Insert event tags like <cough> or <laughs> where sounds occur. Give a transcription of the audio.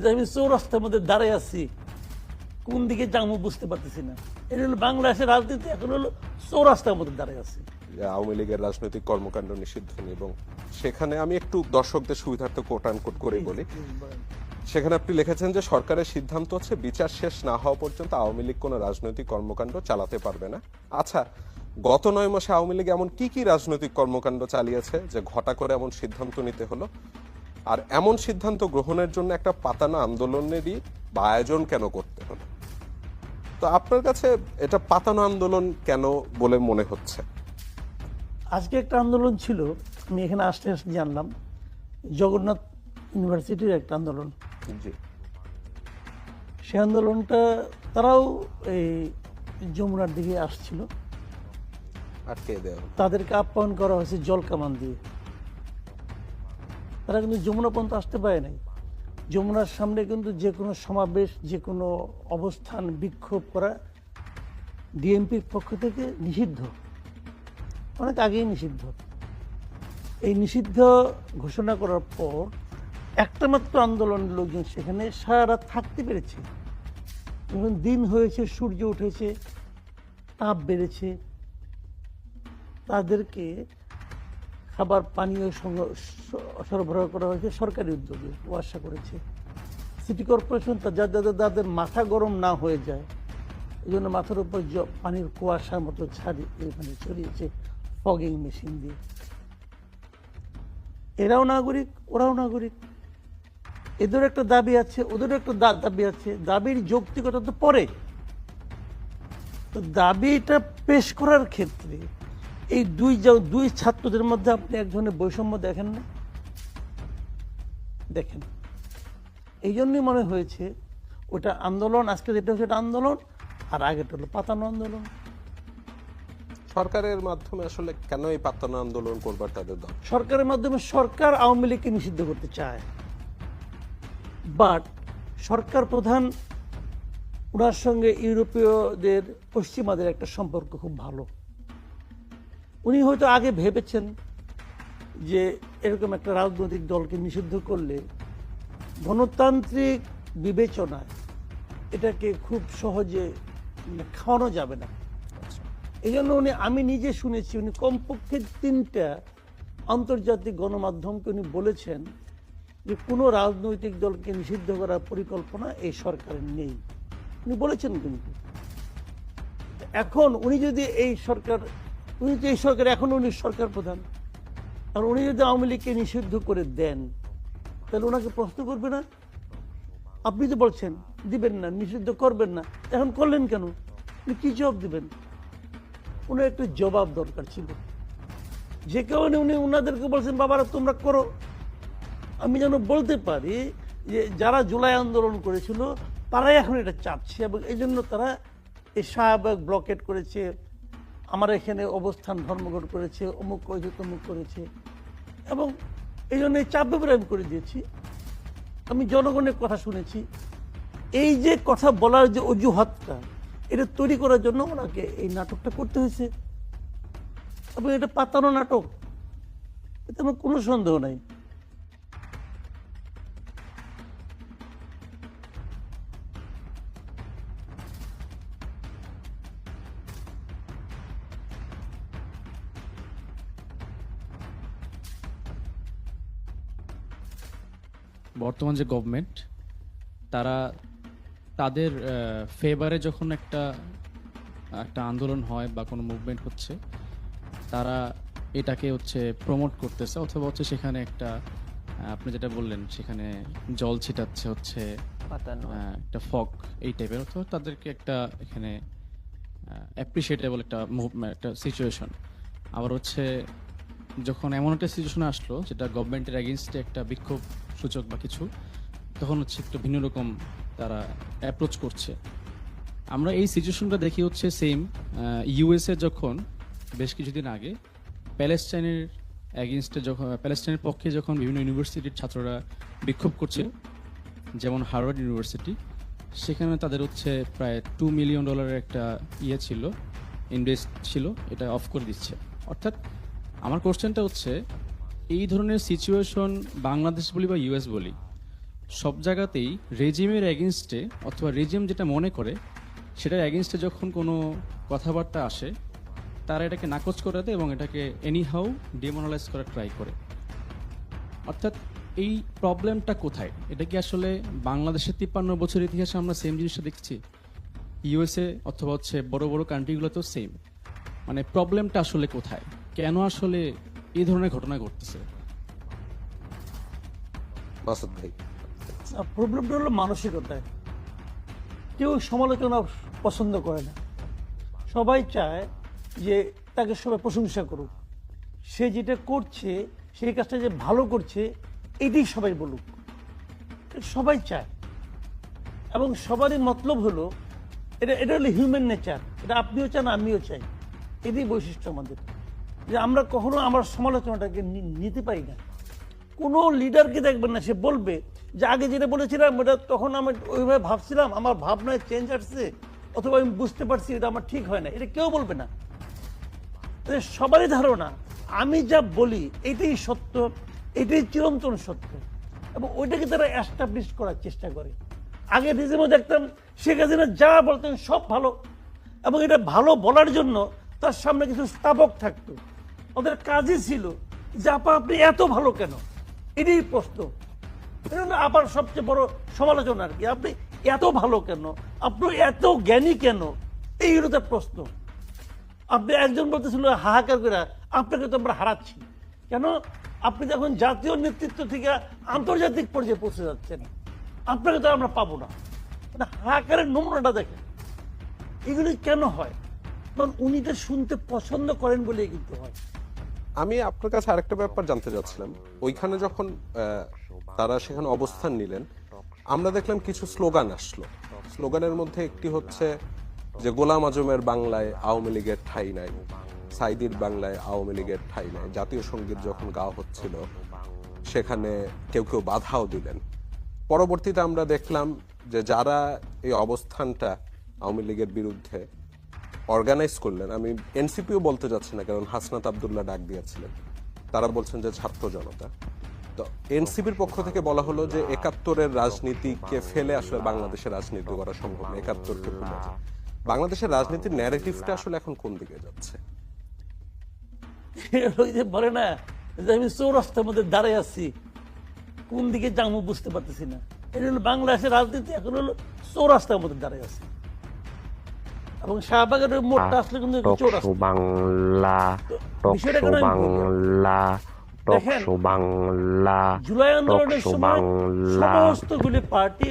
যে আমি চৌরাস্তার মধ্যে দাঁড়ায় আছি কোন দিকে যাব বুঝতে পারতেছি না। এটা হলো বাংলাদেশের রাজনীতি এখন হলো চৌরাস্তার মধ্যে দাঁড়ায় আছি। আওয়ামী লীগের রাজনৈতিক কর্মকাণ্ড নিষিদ্ধ এবং সেখানে আমি একটু দর্শকদের সুবিধার্থে কোট আনকোট করে বলি। সেখানে আপনি লিখেছেন যে সরকারের সিদ্ধান্ত হচ্ছে বিচার শেষ না হওয়া পর্যন্ত আওয়ামী লীগ কোনো রাজনৈতিক কর্মকাণ্ড চালাতে পারবে না। আচ্ছা গত নয় মাসে আওয়ামী লীগ এমন কি কি রাজনৈতিক কর্মকাণ্ড চালিয়েছে যে ঘটা করে এমন সিদ্ধান্ত নিতে হলো? আর এমন সিদ্ধান্ত গ্রহণের জন্য একটা পাতানো আন্দোলনেরই বা আয়োজন কেন করতে হলো? তো আপনার কাছে এটা পাতানো আন্দোলন কেন বলে মনে হচ্ছে? আজকে একটা আন্দোলন ছিল আমি এখানে আসতে আসতে জানলাম জগন্নাথ ইউনিভার্সিটির একটা আন্দোলন। জি। সে আন্দোলনটা তারাও এই যমুনার দিকে আসছিল। আটকে দেওয়া তাদেরকে আপ্যায়ন করা হয়েছে জল কামান দিয়ে। তারা কিন্তু যমুনা পর্যন্ত আসতে পারে নাই। যমুনার সামনে কিন্তু যে কোনো সমাবেশ, যে কোনো অবস্থান বিক্ষোভ করা ডিএমপির পক্ষ থেকে নিষিদ্ধ। অনেক আগেই নিষিদ্ধ। এই নিষিদ্ধ ঘোষণা করার পর একটা মাত্র আন্দোলনের লোকজন সেখানে সারা রাত থাকতে পেরেছে। যখন দিন হয়েছে, সূর্য উঠেছে, তাপ বেড়েছে, তাদেরকে খাবার, পানীয় সরবরাহ করা হয়েছে, সরকারি উদ্যোগে কুয়াশা করেছে। সিটি কর্পোরেশন যা যাতে তাদের মাথা গরম না হয়ে যায়, এই জন্য মাথার উপর পানির কুয়াশার মতো ছাড়ি মানে ছড়িয়েছে ফগিং মেশিন দিয়ে। এরাও নাগরিক, ওরাও নাগরিক। এদের একটা দাবি আছে ওদেরও একটা দাবি আছে, দাবির যৌক্তিকতা তো পরে। তো দাবিটা পেশ করার ক্ষেত্রে এই দুই দুই ছাত্রদের মধ্যে আপনি এক ধরনের বৈষম্য দেখেন না? দেখেন। এই জন্যই মনে হয়েছে ওটা আন্দোলন আজকে যেটা হচ্ছে এটা আন্দোলন আর আগেটা হলো পাতানো আন্দোলন। সরকারের মাধ্যমে আসলে কেন এই পাতানো আন্দোলন করবার তাদের দল সরকারের মাধ্যমে সরকার আওয়ামী লীগকে নিষিদ্ধ করতে চায়। বাট সরকার প্রধান ওনার সঙ্গে ইউরোপীয়দের পশ্চিমাদের একটা সম্পর্ক খুব ভালো। উনি হয়তো আগে ভেবেছেন যে এরকম একটা রাজনৈতিক দলকে নিষিদ্ধ করলে গণতান্ত্রিক বিবেচনায় এটাকে খুব সহজে মানে খাওয়ানো যাবে না। এই জন্য উনি, আমি নিজে শুনেছি উনি কমপক্ষে তিনটা আন্তর্জাতিক গণমাধ্যমকে উনি বলেছেন যে কোনো রাজনৈতিক দলকে নিষিদ্ধ করার পরিকল্পনা এই সরকারের নেই। উনি বলেছেন কিন্তু। এখন উনি যদি এই সরকার উনি তো এই সরকার, এখন উনি সরকার প্রধান। আর উনি যদি আওয়ামী লীগকে নিষিদ্ধ করে দেন, তাহলে ওনাকে প্রশ্ন করবে না? আপনি তো বলছেন, দিবেন না, নিষিদ্ধ করবেন না। এখন করলেন কেন? উনি কী জবাব দিবেন? উনি একটু জবাব দরকার ছিল। যে কারণে উনি ওনাদেরকে বলছেন, বাবারা, তোমরা করো। আমি যেন বলতে পারি যে, যারা জুলাই আন্দোলন করেছিল, তারাই এখন এটা চাচ্ছে এবং এই জন্য তারা এই শাহবাগ ব্লকেট করেছে আমার এখানে অবস্থান, ধর্মঘট করেছে, অমুক করেছে, তমুক করেছে। এবং এই জন্য চাপ ব্যাপারে আমি করে দিয়েছি। আমি জনগণের কথা শুনেছি। এই যে কথা বলার যে অজুহাতটা, এটা তৈরি করার জন্য ওনাকে এই নাটকটা করতে হয়েছে। এবং এটা পাতানো নাটক, এতে আমার কোনো সন্দেহ নাই। বর্তমান যে গভর্নমেন্ট তারা তাদের ফেভারে যখন একটা একটা আন্দোলন হয় বা কোনো মুভমেন্ট হচ্ছে তারা এটাকে হচ্ছে প্রমোট করতেছে অথবা হচ্ছে সেখানে একটা আপনি যেটা বললেন সেখানে জল ছিটাচ্ছে হচ্ছে একটা ফক এই টাইপের অথবা তাদেরকে একটা এখানে অ্যাপ্রিসিয়েটেবল একটা মুভমেন্ট একটা সিচুয়েশন আবার হচ্ছে যখন এমন একটা সিচুয়েশন আসলো যেটা গভর্নমেন্টের এগেনস্টে একটা বিক্ষোভ সূচক বা কিছু, তখন হচ্ছে একটু ভিন্ন রকম তারা অ্যাপ্রোচ করছে। আমরা এই সিচুয়েশনটা দেখি হচ্ছে সেম ইউএসএ যখন, বেশ কিছুদিন আগে, প্যালেস্টাইনের এগেনস্টে যখন, প্যালেস্টাইনের পক্ষে যখন বিভিন্ন ইউনিভার্সিটির ছাত্ররা বিক্ষোভ করছে যেমন হার্ভার্ড ইউনিভার্সিটি, সেখানে তাদের হচ্ছে প্রায় টু মিলিয়ন ডলারের একটা ইয়ে ছিল ইনভেস্ট ছিল, এটা অফ করে দিচ্ছে। অর্থাৎ, আমার কোশ্চেনটা হচ্ছে এই ধরনের সিচুয়েশন বাংলাদেশ বলি বা ইউএস বলি, সব জায়গাতেই রেজিমের এগেনস্টে অথবা রেজিম যেটা মনে করে, সেটার এগেনস্টে যখন কোনো কথাবার্তা আসে, তারা এটাকে নাকচ করে দেয় এবং এটাকে এনিহাউ ডিমোনালাইজ করার ট্রাই করে। অর্থাৎ এই প্রবলেমটা কোথায়? এটা কি আসলে বাংলাদেশের তিপ্পান্ন বছর ইতিহাসে আমরা সেম জিনিসটা দেখছি? ইউএসএ অথবা হচ্ছে বড় বড় কান্ট্রিগুলোতেও সেম মানে প্রবলেমটা আসলে কোথায়? কেন আসলে এই ধরনের ঘটনা ঘটতেছে। মাসুদ ভাই। প্রবলেমটা হলো মানসিকতায়। কেউ সমালোচনা পছন্দ করে না। সবাই চায় যে তাকে সবাই প্রশংসা করুক। সে যেটা করছে সেই কাজটা যে ভালো করছে এটাই সবাই বলুক। এটা সবাই চায়। এবং সবারই মতলব হলো এটা এটা হলো হিউম্যান নেচার এটা আপনিও চান আমিও চাই। এটাই বৈশিষ্ট্য আমাদের। যে আমরা কখনো আমার সমালোচনাটাকে নিতে পারি না। কোনো লিডারকে দেখবেন না, সে বলবে যে, আগে যেটা বলেছিলাম ওটা তখন আমি ওইভাবে ভাবছিলাম, আমার ভাবনায় চেঞ্জ আসছে, অথবা আমি বুঝতে পারছি এটা আমার ঠিক হয় না। এটা কেউ বলবে না। সবারই ধারণা, আমি যা বলি, এটাই সত্য, এটাই চিরন্তন সত্য। এবং ওইটাকে তারা অ্যাস্টাবলিশ করার চেষ্টা করে। আগে রিজেমও দেখতাম, শেখ হাসিনা যা বলতেন সব ভালো। এবং এটা ভালো বলার জন্য তার সামনে কিছু স্থাপক থাকতো। ওদের কাজই ছিল যে, আপা, আপনি এত ভালো কেন? এটাই প্রশ্ন। আবার সবচেয়ে বড় সমালোচনা আর কি, আপনি এত ভালো কেন? আপনি এত জ্ঞানী কেন? এই হলো তার প্রশ্ন। আপনি একজন বলতেছিল, হাহাকার করে, আপনাকে তো আমরা হারাচ্ছি। কেন? আপনি যখন জাতীয় নেতৃত্ব থেকে আন্তর্জাতিক পর্যায়ে পৌঁছে যাচ্ছেন, আপনাকে তো আমরা পাবো না। মানে হাহাকারের নমুনাটা দেখেন। এগুলি কেন হয়? কারণ উনি তো শুনতে পছন্দ করেন বলেই কিন্তু হয়। আমি আপনার কাছে আরেকটা ব্যাপার জানতে চাচ্ছিলাম ওইখানে যখন তারা সেখানে অবস্থান নিলেন, আমরা দেখলাম কিছু স্লোগান আসলো। স্লোগানের মধ্যে একটি হচ্ছে যে, গোলাম আজমের বাংলায় আওয়ামী লীগের ঠাই নাই, সাইদির বাংলায় আওয়ামী লীগের ঠাই নাই, জাতীয় সংগীত যখন গাওয়া হচ্ছিল, সেখানে কেউ কেউ বাধাও দিলেন। পরবর্তীতে আমরা দেখলাম যে, যারা এই অবস্থানটা আওয়ামী লীগের বিরুদ্ধে অর্গানাইজ করলেন। আমি এনসিপিও বলতে যাচ্ছি না, কারণ হাসনাত আবদুল্লাহ ডাক দিয়েছিলেন। তারা বলছেন যে ছাত্র জনতা। তো এনসিপির পক্ষ থেকে বলা হলো যে একাত্তরের রাজনীতিকে ফেলে আসলে বাংলাদেশের রাজনীতি করা সম্ভব না, একাত্তরকে ভুলে বাংলাদেশের রাজনীতির ন্যারেটিভটা আসলে এখন কোন দিকে যাচ্ছে? <laughs> বলে না, যে আমি চৌরাস্তার মধ্যে দাঁড়ায় আছি, কোন দিকে যাব বুঝতে পারতেছি না। এটা হলো বাংলাদেশের রাজনীতি, এখন হলো চৌরাস্তার মধ্যে দাঁড়ায় আছে। এবং শাহবাগের মোড়টা আসলে কিন্তু চৌরাস্তা বাংলা? বাংলা বাংলা জুলাই আন্দোলনের সময় সমস্তগুলি পার্টি